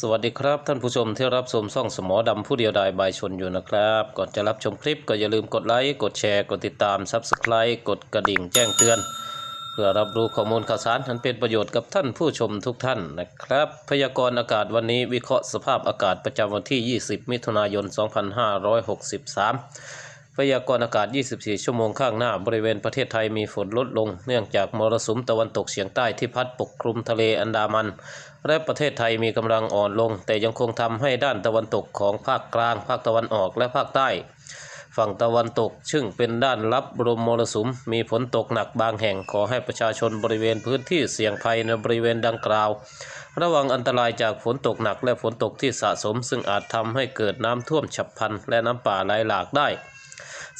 สวัสดีครับท่านผู้ชมที่รับชมช่องสมอดำผู้เดียวดายบายชนอยู่นะครับ ก่อนจะรับชมคลิปก็อย่าลืมกดไลค์กดแชร์กดติดตาม Subscribe กดกระดิ่งแจ้งเตือน เพื่อรับรู้ข้อมูลข่าวสารอันเป็นประโยชน์กับท่านผู้ชมทุกท่านนะครับ พยากรณ์อากาศวันนี้วิเคราะห์สภาพอากาศประจำวันที่ 20 มิถุนายน 2563 พยากรณ์อากาศ 24 ชั่วโมงข้างหน้า บริเวณประเทศไทยมีฝนลดลง เนื่องจากมรสุมตะวันตกเฉียงใต้ที่พัดปกคลุมทะเลอันดามัน และประเทศไทยมีกำลังอ่อนลง แต่ยังคงทำให้ด้านตะวันตกของภาคกลาง ภาคตะวันออกและภาคใต้ ฝั่งตะวันตก ซึ่งเป็นด้านรับลมมรสุม มีฝนตกหนักบางแห่งขอให้ประชาชนบริเวณพื้นที่เสี่ยงภัยในบริเวณดังกล่าว ระวังอันตรายจากฝนตกหนักและฝนตกที่สะสม ซึ่งอาจทำให้เกิดน้ำท่วมฉับพลันและน้ำป่าไหลหลากได้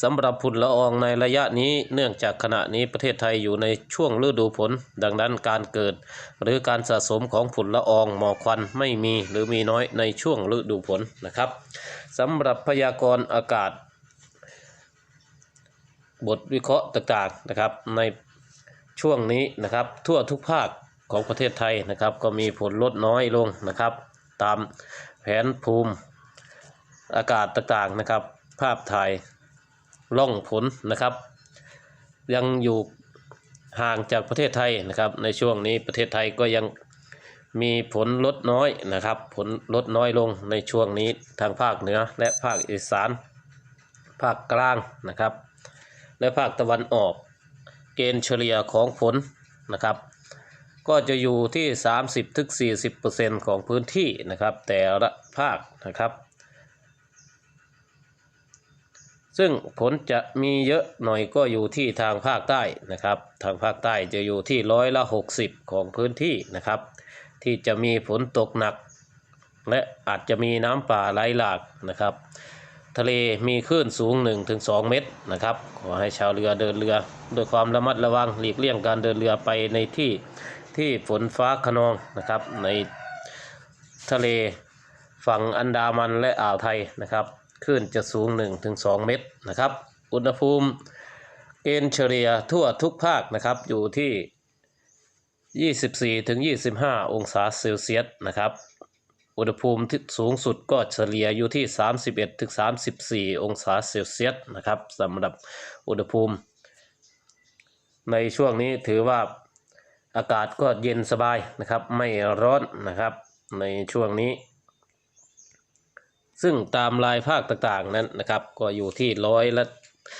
สำหรับฝุ่นละอองในระยะนี้เนื่องจากขณะนี้ประเทศไทยอยู่ในช่วงฤดูฝนดังนั้นการเกิด หรือการสะสมของฝุ่นละอองหมอกควันไม่มีหรือมีน้อยในช่วงฤดูฝนนะครับสำหรับพยากรณ์อากาศ บทวิเคราะห์ต่างๆนะครับในช่วงนี้นะครับทั่วทุกภาคของประเทศไทยนะครับ ก็มีฝนลดน้อยลงนะครับ ตามแผนภูมิอากาศต่างๆนะครับ ภาพถ่าย ล่องฝนนะครับ ยังอยู่ห่างจากประเทศไทยนะครับ ในช่วงนี้ประเทศไทยก็ยังมีฝนลดน้อยนะครับฝนลดน้อยลงในช่วงนี้ทางภาคเหนือและภาคอีสาน ภาคกลางนะครับ และภาคตะวันออก เกณฑ์เฉลี่ยของฝนนะครับ ก็จะอยู่ที่ 30ถึง40%ของพื้นที่นะครับ แต่ละภาคนะครับ ซึ่งฝนจะมีเยอะหน่อยก็อยู่ที่ทางภาคใต้นะครับ ทางภาคใต้จะอยู่ที่ร้อยละ 60 ของพื้นที่นะครับ ที่จะมีฝนตกหนัก และอาจจะมีน้ำป่าไหลหลากนะครับ ทะเลมีคลื่นสูง 1-2 เมตรนะครับ ขอให้ชาวเรือเดินเรือด้วยความระมัดระวังหลีกเลี่ยงการเดินเรือไปในที่ที่ฝนฟ้าขนองนะครับ ในทะเลฝั่งอันดามันและอ่าวไทยนะครับ คลื่นจะสูง 1-2 เมตรนะครับ อุณหภูมิเกณฑ์เฉลี่ยทั่วทุกภาคนะครับอยู่ที่ 24-25 องศาเซลเซียสนะครับ อุณหภูมิที่สูงสุดก็เฉลี่ยอยู่ที่ 31ถึง34 องศาเซลเซียสนะครับสำหรับอุณหภูมิ ในช่วงนี้ถือว่าอากาศก็เย็นสบายนะครับ ไม่ร้อนนะครับ ในช่วงนี้ ซึ่งตามรายภาคต่างๆนั้นนะครับ ก็อยู่ที่ร้อยละ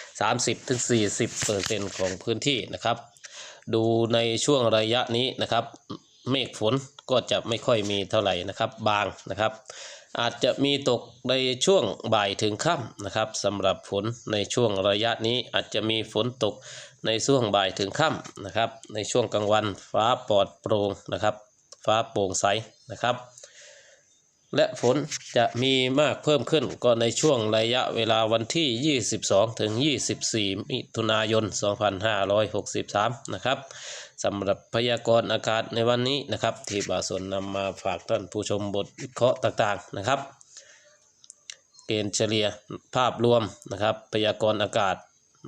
30ถึง40เปอร์เซ็นต์ของพื้นที่นะครับ ดูในช่วงระยะนี้นะครับ เมฆฝนก็จะไม่ค่อยมีเท่าไหร่นะครับ บางนะครับ อาจจะมีตกในช่วงบ่ายถึงค่ำนะครับสำหรับฝนในช่วงระยะนี้อาจจะมีฝนตกในช่วงบ่ายถึงค่ำนะครับ ในช่วงกลางวันฟ้าปลอดโปร่งนะครับ ฟ้าโปร่งใสนะครับ และฝนจะมีมากเพิ่มขึ้นก็ในช่วงระยะเวลาวันที่ 22 ถึง 24 มิถุนายน 2563 นะครับสำหรับพยากรณ์อากาศในวันนี้นะครับ ที่บาสนนำมาฝากท่านผู้ชมบทวิเคราะห์ต่างๆนะครับ เกณฑ์เฉลี่ยภาพรวมนะครับ พยากรณ์อากาศ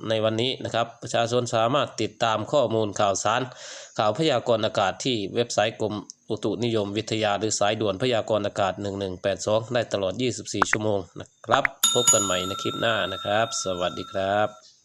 ในวันนี้นะครับ ประชาชนสามารถติดตามข้อมูลข่าวสาร ข่าวพยากรณ์อากาศที่เว็บไซต์กรมอุตุนิยมวิทยาหรือสายด่วนพยากรณ์อากาศ 1182 ได้ตลอด 24 ชั่วโมงนะครับ พบกันใหม่ในคลิปหน้านะครับ สวัสดีครับ